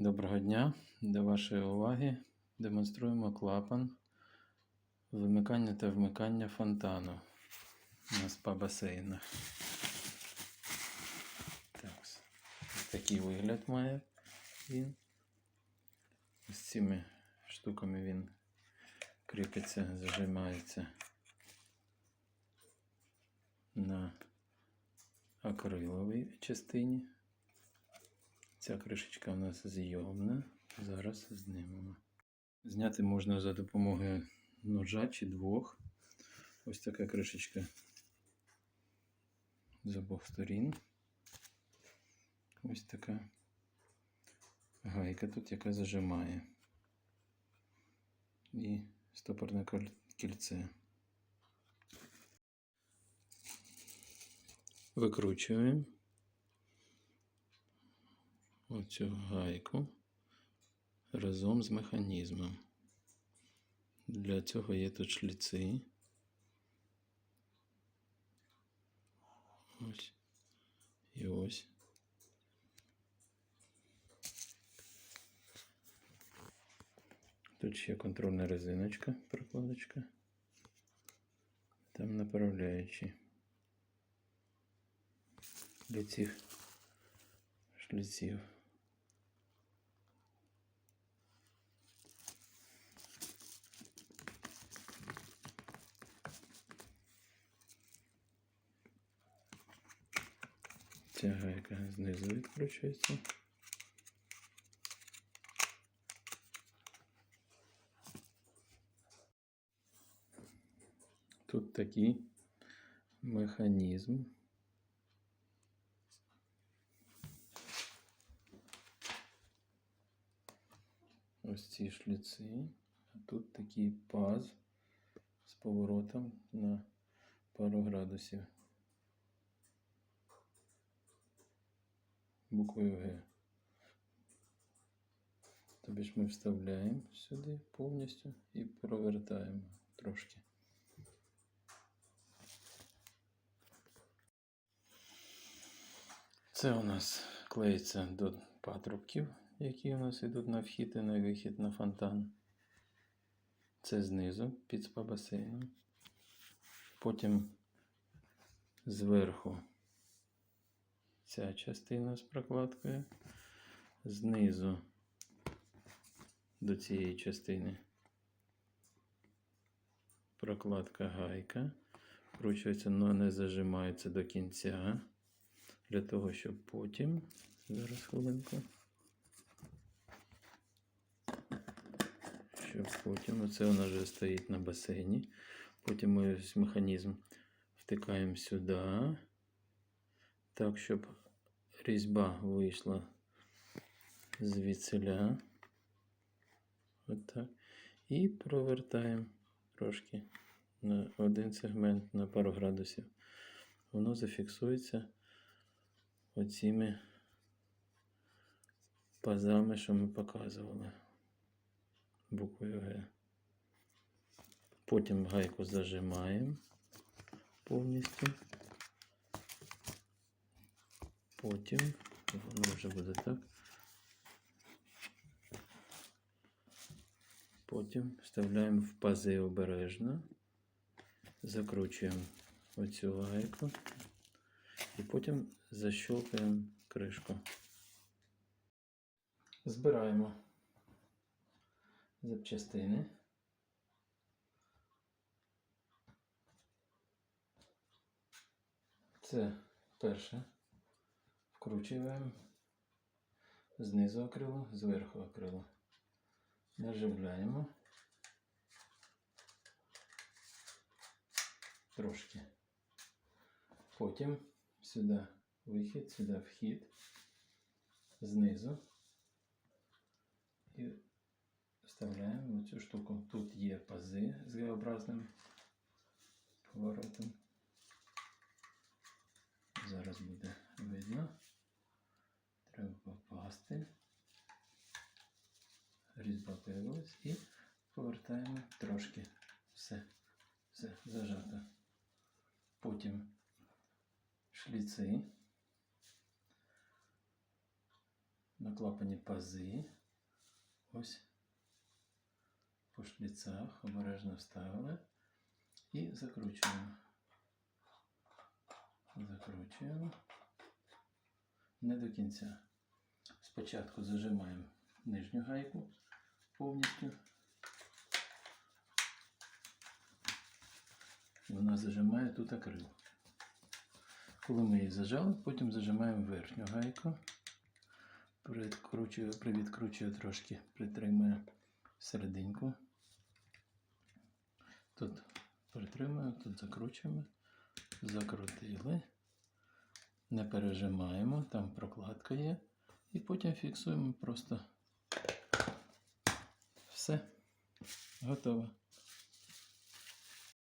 Доброго дня. До вашої уваги демонструємо клапан вимикання та вмикання фонтану на спа-басейнах. Так, ось такий вигляд має він. З цими штуками він кріпиться, зажимається на акриловій частині. Ця кришечка у нас зйомна. Зараз знімемо. Зняти можна за допомогою ножа чи двох. Ось така кришечка з обох сторін. Ось така гайка тут, яка зажимає. І стопорне кільце. Викручуємо оцю гайку разом з механізмом. Для цього є тут шліци. Ось. І ось. Тут ще контрольна резиночка, прокладочка. Там направляючі для цих шліців. Ця гайка знизу відкручується. Тут такий механізм. Ось ці шліци. А тут такий паз з поворотом на пару градусів. Буквою Г. Тобі ж ми вставляємо сюди повністю і провертаємо трошки. Це у нас клеїться до патрубків, які у нас йдуть на вхід і на вихід на фонтан. Це знизу під спа-басейном. Потім зверху ця частина з прокладкою. Знизу до цієї частини прокладка гайка. Вкручується, але не зажимається до кінця. Для того, щоб потім. Зараз хвилинку. Щоб потім. Оце вона вже стоїть на басейні. Потім ми ось механізм втикаємо сюди. Так, щоб різьба вийшла звідсиля. Отак. І провертаємо трошки на один сегмент на пару градусів. Воно зафіксується оціми пазами, що ми показували буквою Г. Потім гайку зажимаємо повністю. Потім воно вже буде так. Потім вставляємо в пази обережно, закручуємо оцю гайку і потім защелкаємо кришку. Збираємо запчастини. Це перше. Вкручуємо знизу акрилу, зверху акрилу. Наживляємо трошки. Потім сюди вихід, сюди вхід, знизу. І вставляємо цю штуку. Тут є пази з Г-образним поворотом. Зараз буде видно. Треба попасти. Різьба появилась і повертаємо трошки. Все, все зажато. Потім шліци на клапані пази. Ось по шліцах обережно вставили і закручуємо. Закручуємо. Не до кінця. Спочатку зажимаємо нижню гайку повністю. Вона зажимає тут акрил. Коли ми її зажали, потім зажимаємо верхню гайку. Привідкручую трошки, притримую серединку. Тут притримую, тут закручуємо. Закрутили. Не пережимаємо, там прокладка є. І потім фіксуємо просто все. Готово.